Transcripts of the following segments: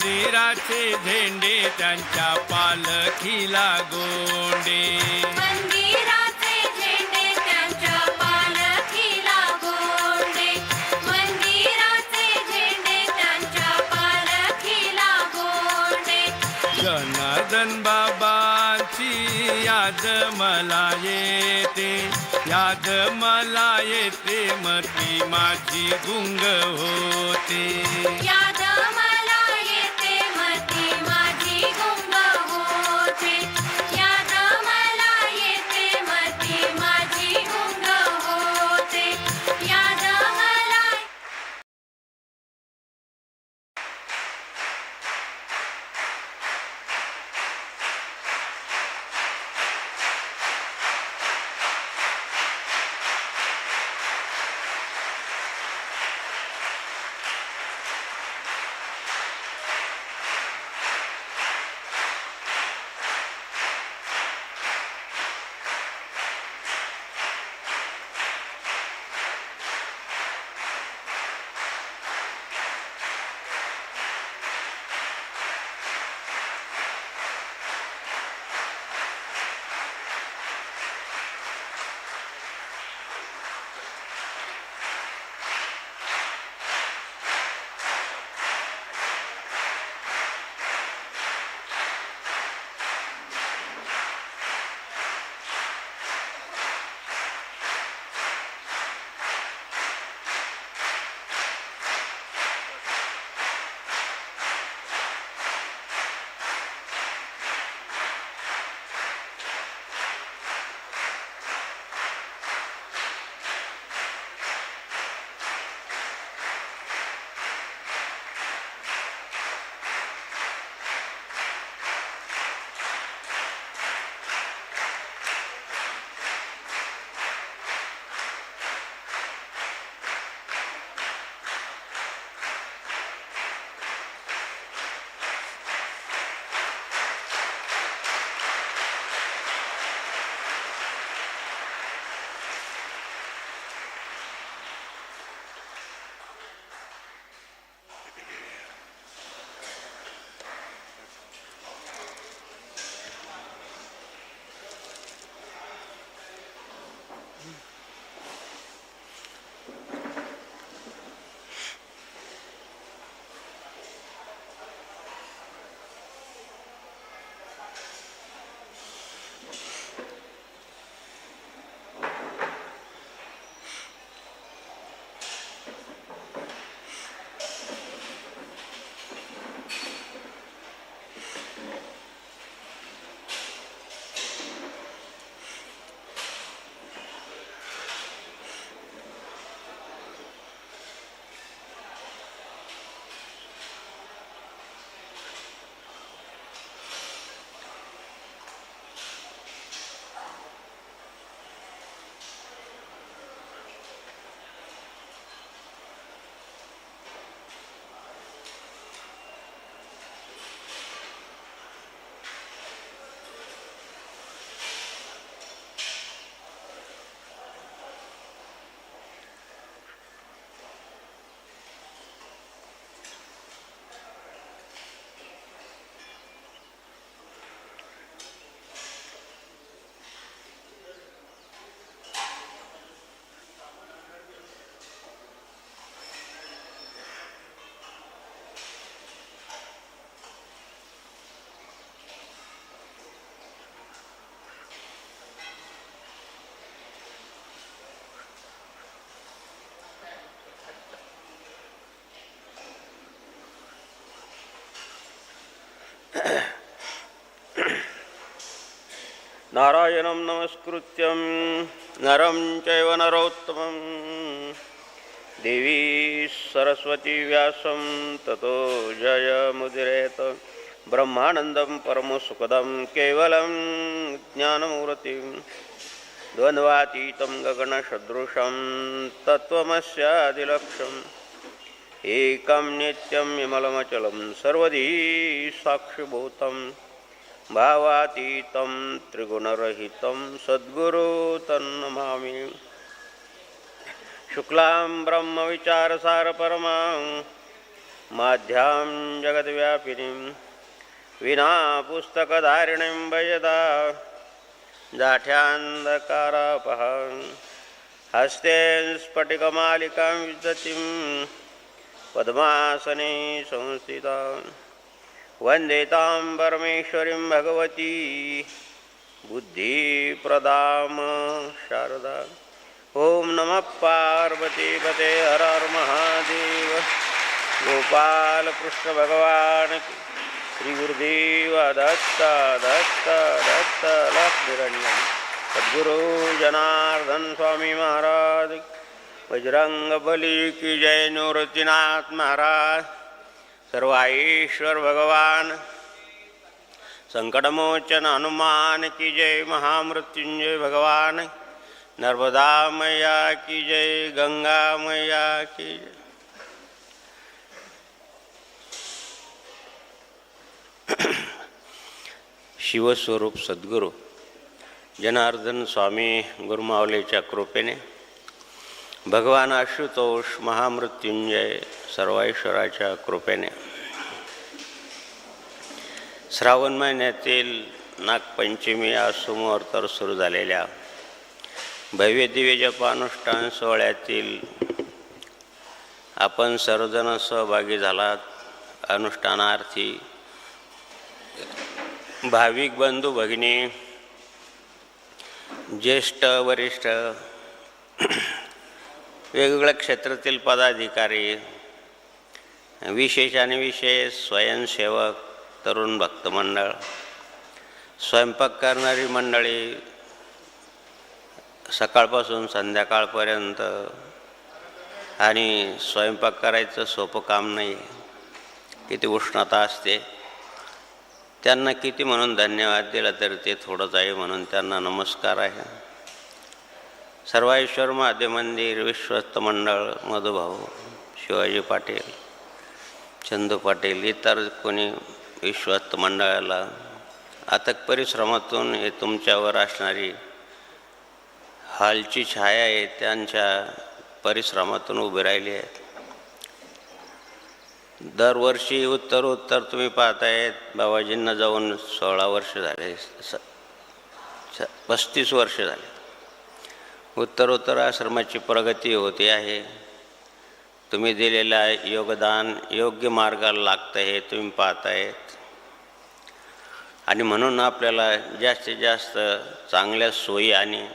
मंदिराचे झेंडे त्यांच्या पालखीला गोंडे. मंदिराचे झेंडे त्यांच्या पालखीला गोंडे. मंदिराचे झेंडे त्यांच्या पालखीला गोंडे. जनार्दन बाबांची याद मला येते. याद मला येते मती माझी गुंग होते. याद नारायणं नमस्कृत्यं नरं चैव नरोत्तमं। देवी सरस्वतीव्यासं ततो जयमुदिरेत ब्रह्मानन्दं परमसुखदं केवलं ज्ञानमूर्तिं। द्वन्द्वातीतं गगनसदृशं तत्त्वमस्यादिलक्ष्यम् एकं नित्यं विमलमचलं सर्वदी साक्षिभूतम्। भावातीतं त्रिगुणरहितं सद्गुरु तन्नमामि। शुक्लां ब्रह्मविचारसारपरमां माध्यां जगद्व्यापिनीं विना पुस्तकधारिणीं भजदा जाठ्यान्धकारापहां हस्ते स्फटिकमालिकां विदतिं पद्मासने संस्थिता वन्देतां परमेश्वरीं भगवती। बुद्धिप्रदाम शारदा। ॐ नमः पार्वतीपते हर हर महादेव। गोपालकृष्णभगवान् श्रीगुरुदेव दत्त दत्त दत्त लक्ष्मीरण्यं सद्गुरु जनार्दन स्वामी महाराज बजरंग की जय निवृत्तीनाथ महाराज। सर्वाईश्वर भगवान। संकटमोचन हनुमान की जय महामृत्युंजय भगवान। नर्मदा मैया की जय गंगा मैया की जय। शिवस्वरूप सद्गुरू जनार्दन स्वामी गुरुमावलेच्या कृपेने भगवान आशुतोष महामृत्युंजय सर्वेश्वराच्या कृपेने. श्रावण महिन्यातील नागपंचमी आज सोमवार तर सुरू झालेल्या भव्य दिव्य जपानुष्ठान सोहळ्यातील आपण सर्वजण सहभागी झालात. अनुष्ठानार्थी भाविक बंधू भगिनी ज्येष्ठ वरिष्ठ वेगवेगळ्या क्षेत्रातील पदाधिकारी विशेष आणि विशेष स्वयंसेवक तरुण भक्त मंडळ स्वयंपाक करणारी मंडळी सकाळपासून संध्याकाळपर्यंत आणि स्वयंपाक करायचं सोपं काम नाही किती उष्णता असते. त्यांना किती म्हणून धन्यवाद दिला तरी ते थोडंच आहे म्हणून त्यांना नमस्कार आहे. सर्वाईश्वर महादेव मंदिर विश्वस्त मंडळ मधुभाऊ शिवाजी पाटील. चंदू पाटील इतर कोणी विश्वस्त मंडळाला. अथक परिश्रमातून हे तुमच्यावर असणारी हालची छाया आहे त्यांच्या परिश्रमातून उभी राहिली आहेत दरवर्षी उत्तर उत्तर तुम्ही पाहतायत बाबाजींना जाऊन सोळा वर्ष झाले स स- पस्तीस वर्ष झाले. उत्तर उत्तर आश्रमाची प्रगती होते आहे. तुम्ही दिलेलं योगदान योग्य मार्गाला लागतं हे तुम्ही पाहतायत. आणि म्हणून आपल्याला जास्तीत जास्त चांगल्या सोयी आणि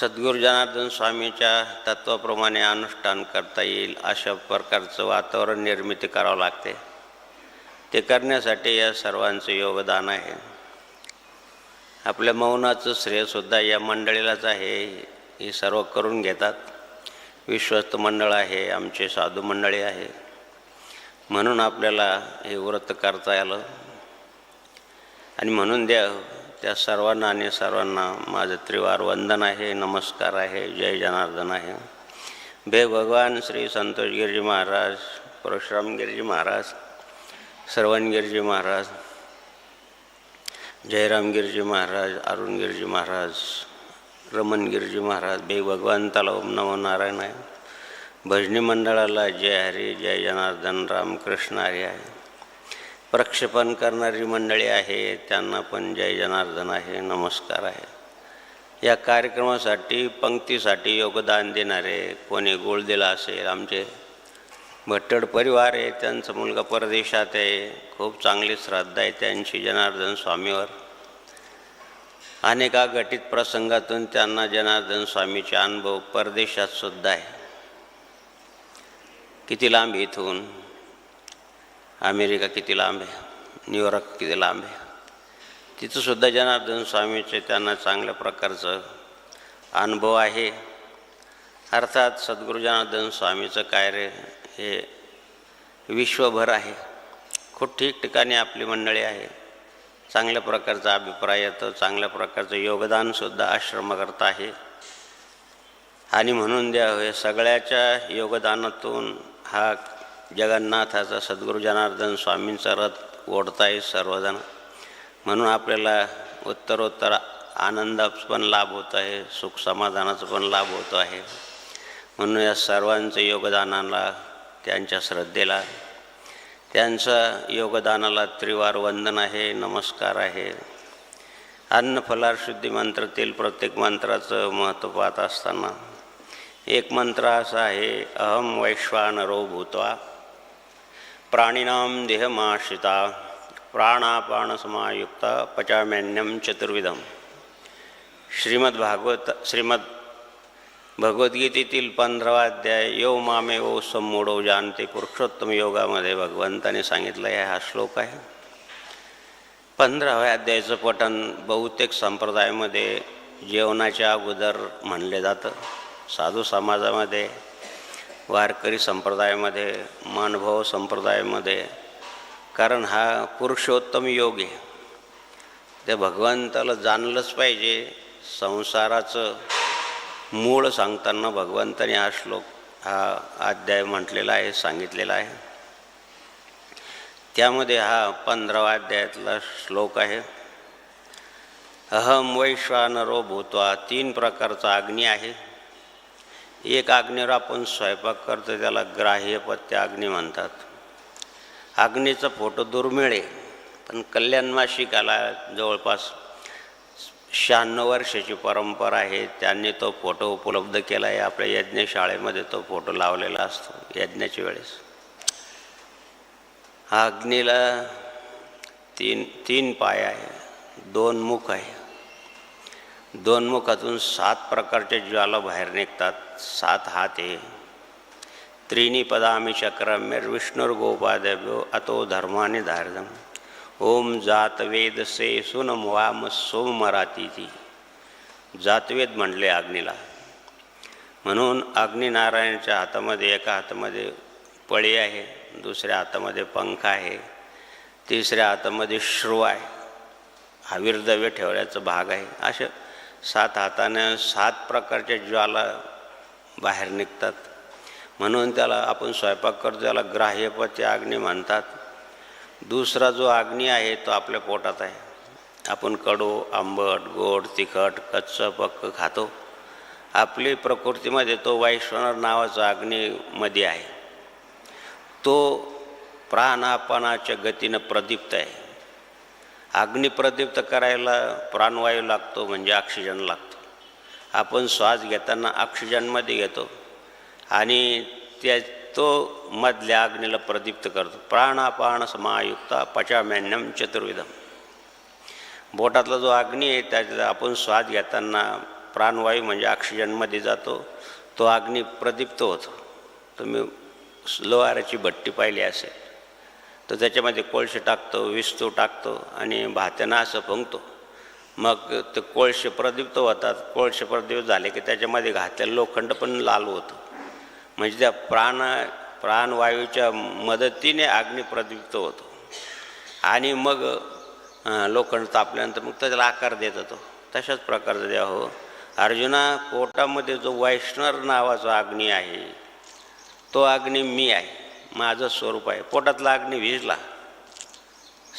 सद्गुरू जनार्दन स्वामीच्या तत्वाप्रमाणे अनुष्ठान करता येईल अशा प्रकारचं वातावरण निर्मिती करावं लागते. ते करण्यासाठी या सर्वांचं योगदान आहे. आपल्या मौनाचं श्रेयसुद्धा या मंडळीलाच आहे. हे सर्व करून घेतात. विश्वस्त मंडळ आहे आमचे साधू मंडळी आहे. म्हणून आपल्याला हे व्रत करता आलं. आणि म्हणून द्या त्या सर्वांना आणि सर्वांना माझं त्रिवार वंदन आहे नमस्कार आहे जय जनार्दन आहे. भे भगवान श्री संतोष गिरजी महाराज परशुराम गिरजी महाराज श्रवण गिरजी महाराज जयराम गिरजी महाराज अरुण गिरजी महाराज रमण गिरजी महाराज बे भगवान ओम नमो नारायण आहे भजनी मंडळाला जय हरी जय जनार्दन रामकृष्ण हरी आहे. प्रक्षेपण करणारी मंडळी आहे त्यांना पण जय जनार्दन आहे नमस्कार आहे. या कार्यक्रमासाठी पंक्तीसाठी योगदान देणारे कोणी गोळ दिला असेल आमचे भट्टड परिवार आहे त्यांचा मुलगा परदेशात आहे खूप चांगली श्रद्धा आहे त्यांची जनार्दन स्वामीवर. अनेका घटित प्रसंगातून त्यांना जनार्दन स्वामीचे अनुभव परदेशात सुद्धा आहे. किती लांब इथून? अमेरिका किती लांब आहे? न्यूयॉर्क किती लांब आहे? तिथंसुद्धा जनार्दन स्वामीचे त्यांना चांगल्या प्रकारचं अनुभव आहे. अर्थात सद्गुरू जनार्दन स्वामीचं कार्य हे विश्वभर आहे. खूप ठिकठिकाणी आपली मंडळी आहे. चांगल्या प्रकारचा अभिप्राय येतो चांगल्या प्रकारचं योगदानसुद्धा आश्रमाकरता आहे. आणि म्हणून द्या हे सगळ्याच्या योगदानातून हा जगन्नाथाचा सद्गुरू जनार्दन स्वामींचा रथ ओढताय सर्वजण. म्हणून आपल्याला उत्तरोत्तर आनंदाचा पण लाभ होत आहे सुख समाधानाचा पण लाभ होतो आहे. म्हणून या सर्वांचं योगदानाला त्यांच्या श्रद्धेला त्यांचा योगदानाला त्रिवार वंदन आहे नमस्कार आहे. अन्न मंत्रातील प्रत्येक मंत्राचं महत्त्व पाहत असताना एक मंत्र असा आहे अहम वैश्वानरो भूत्वा प्राणिनां देहमाश्रिता प्राणापानसमायुक्ता पचाम्यान्यम चतुर्विधम. श्रीमद्भागवत श्रीमद भगवद्गीतेतील पंधरावा अध्याय यो मामे ओ समोडो जानते पुरुषोत्तम योगामध्ये भगवंताने सांगितलं आहे हा श्लोक आहे. पंधराव्या अध्यायाचं पठण बहुतेक संप्रदायामध्ये जेवणाच्या अगोदर म्हणले जातं. साधू समाजामध्ये वारकरी संप्रदायामध्ये मानभव संप्रदायामध्ये कारण हा पुरुषोत्तम योग आहे. त्या भगवंताला जाणलंच पाहिजे संसाराचं मूळ सांगताना भगवंताने हा श्लोक हा अध्याय म्हटलेला आहे सांगितलेला आहे. त्यामध्ये हा पंधरावा अध्यायातला श्लोक आहे. अहम वैश्वानरो भूत्वा तीन प्रकारचा अग्नी आहे. एक अग्नीवर आपण स्वयंपाक करतो त्याला ग्राह्यपत्य अग्नी म्हणतात. अग्नीचा फोटो दुर्मिळ आहे पण कल्याण मासिकाला जवळपास शहाण्णव वर्षाची परंपरा आहे. त्यांनी तो फोटो उपलब्ध केला आहे. आपल्या यज्ञशाळेमध्ये तो फोटो लावलेला असतो यज्ञाच्या वेळेस. हा अग्नीला तीन तीन पाय आहे. दोन मुख आहे. दोन मुखातून सात प्रकारच्या ज्वाला बाहेर निघतात. सात हात आहे त्रिनी पदामी चक्रम्यर विष्णुर्गोपादभ्यो अतो धर्माने धारधम ओम जातवेद से सुनम वाम सोम मराती जातवेद म्हणले अग्नीला म्हणून अग्निनारायणच्या हातामध्ये एका हातामध्ये पळी आहे दुसऱ्या हातामध्ये पंख आहे तिसऱ्या हातामध्ये श्रू आहे. आविर्दव्य ठेवण्याचा भाग आहे. असे सात हातानं सात प्रकारच्या ज्वाला बाहेर निघतात. म्हणून त्याला आपण स्वयंपाक करतो त्याला ग्राह्यपती अग्नी म्हणतात. दुसरा जो अग्नी आहे तो आपल्या पोटात आहे. आपण कडू आंबट गोड तिखट कच्चं पक्क खातो. आपली प्रकृतीमध्ये तो वैश्वनर नावाचा अग्नीमध्ये आहे. तो प्राणापानाच्या गतीनं प्रदीप्त आहे. अग्नी प्रदीप्त करायला प्राणवायू लागतो म्हणजे ऑक्सिजन लागतो. आपण श्वास घेताना ऑक्सिजनमध्ये घेतो. आणि त्या तो मधल्या अग्नीला प्रदीप्त करतो. प्राणापान समायुक्ता पचाम्यान्यम चतुर्विधम बोटातला जो अग्नी आहे त्याचा आपण स्वाद घेताना प्राणवायू म्हणजे ऑक्सिजनमध्ये जातो. तो अग्नी प्रदीप्त होतो. तुम्ही लोहाराची भट्टी पाहिली असेल तर त्याच्यामध्ये कोळसे टाकतो विस्तू टाकतो आणि भात्यानं असं फुंकतो. मग ते कोळसे प्रदीप्त होतात. कोळसे प्रदीप्त झाले की त्याच्यामध्ये घातलेलं लोखंड पण लाल होतं. म्हणजे त्या प्राण प्राणवायूच्या मदतीने अग्नी प्रदीप्त होतो. आणि मग लोखंड तापल्यानंतर मग त्याला आकार देत होतो. तशाच प्रकारचा द्या हो. अर्जुना पोटामध्ये जो वैष्णर नावाचा अग्नी आहे तो अग्नी मी आहे. माझं स्वरूप आहे. पोटातला अग्नी विजला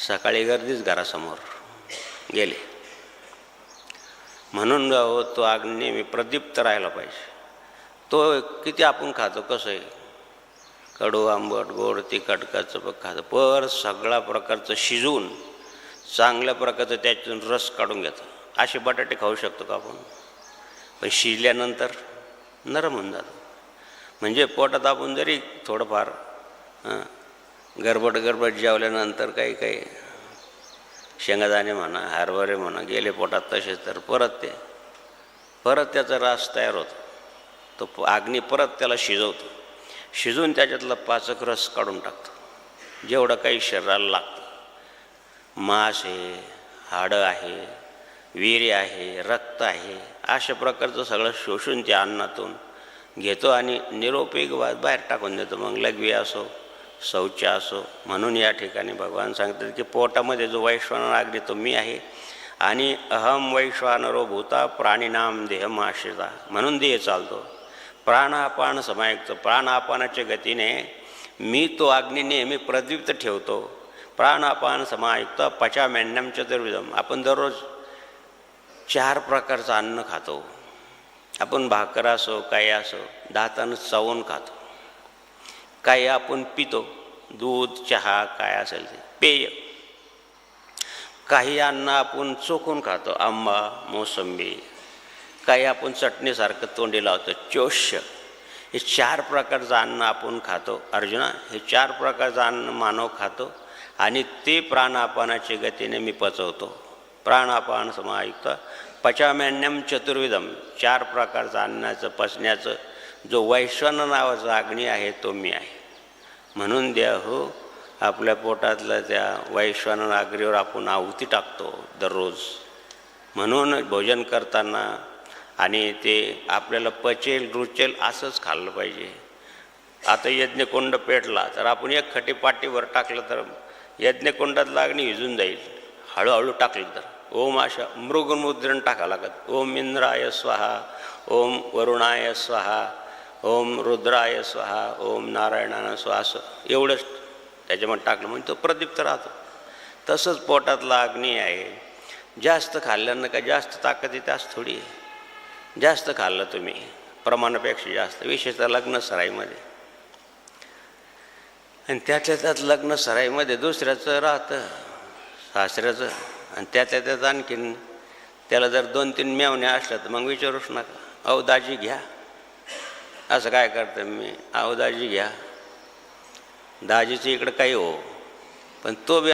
सकाळी गर्दीच घरासमोर गेले. म्हणून जावं तो अग्नी मी प्रदीप्त राहायला पाहिजे. तो किती आपण खातो कसं आहे? कडू आंबट गोड तिखट कचप खातो. पर सगळा प्रकारचं शिजवून चांगल्या प्रकारचं त्याच्यातून रस काढून घेतो. असे बटाटे खाऊ शकतो का आपण? पण शिजल्यानंतर नरम होऊन जातो. म्हणजे पोटात आपण जरी थोडंफार गरबट गरबट जेवल्यानंतर काही काही शेंगादाणे म्हणा हरभरे म्हणा गेले पोटात तसेच तर परत ते परत त्याचा रास तयार होतो. तो अग्नी परत त्याला शिजवतो. शिजवून त्याच्यातला पाचक रस काढून टाकतो. जेवढं काही शरीराला लागतं. मांस आहे हाडं आहे वीर्य आहे रक्त आहे अशा प्रकारचं सगळं शोषून त्या अन्नातून घेतो आणि निरोपयोग बाहेर टाकून देतो. मग लघवी असो शौच असो म्हणून या ठिकाणी भगवान सांगतात की पोटामध्ये जो वैश्वानर अग्नी तो मी आहे आणि अहम वैश्वानरो भूता प्राणीनाम देह आश्रिता म्हणून देह चालतो. प्राणापान समायुक्त प्राणापानाच्या गतीने मी तो अग्नी नेहमी प्रदीप्त ठेवतो. प्राणापान समायुक्त पचामेन्यम चतुर्विधम आपण दररोज चार प्रकारचं अन्न खातो. आपण भाकर असो काही असो दातानं चावून खातो. काही आपण पितो. दूध चहा काय असेल ते. पेय. काही अन्न आपण चोखून खातो. आंबा मोसंबी. काही आपण चटणीसारखं तोंडी लावतो चोष्य. हे चार प्रकारचं अन्न आपण खातो. अर्जुना हे चार प्रकारचं अन्न मानव खातो आणि ते प्राणापानाच्या गतीने मी पचवतो. प्राणापान समायुक्त पचाम्यान्यम चतुर्विधम चार प्रकारचं अन्नाचं पचण्याचं जो वैश्वन नावाचा अग्नी आहे तो मी आहे. म्हणून द्या हो आपल्या पोटातल्या त्या वैश्वान अग्नीवर आपण आहुती टाकतो दररोज. म्हणून भोजन करताना आणि ते आपल्याला पचेल रुचेल असंच खाल्लं पाहिजे. आता यज्ञकुंड पेटला तर आपण एक खटी पाटीवर टाकलं तर यज्ञकुंडात लागणी विजून जाईल. हळूहळू टाकलं तर. ओम अशा मृगमुद्रण टाकावं लागत. ओम इंद्राय स्वाहा ओम वरुणाय स्वाहा ओम रुद्राय स्वाहा ओम नारायणानं स्वाहा असं एवढंच त्याच्यामध्ये टाकलं. म्हणजे तो प्रदीप्त राहतो. तसंच पोटातला अग्नी आहे. जास्त खाल्ल्यानं का जास्त ताकद येते असं थोडी आहे. जास्त खाल्लं तुम्ही. प्रमाणापेक्षा जास्त. विशेषतः लग्न सराईमध्ये. आणि त्यातल्या त्यात लग्न सराईमध्ये दुसऱ्याचं राहतं सासऱ्याचं. आणि त्यातल्या त्यात आणखीन त्याला जर दोन तीन मेवण्या असल्या तर मग विचारूच नका. अहो दाजी घ्या. असं काय करतं मी? अहो दाजी घ्या. दाजीचं इकडं काही हो. पण तो बी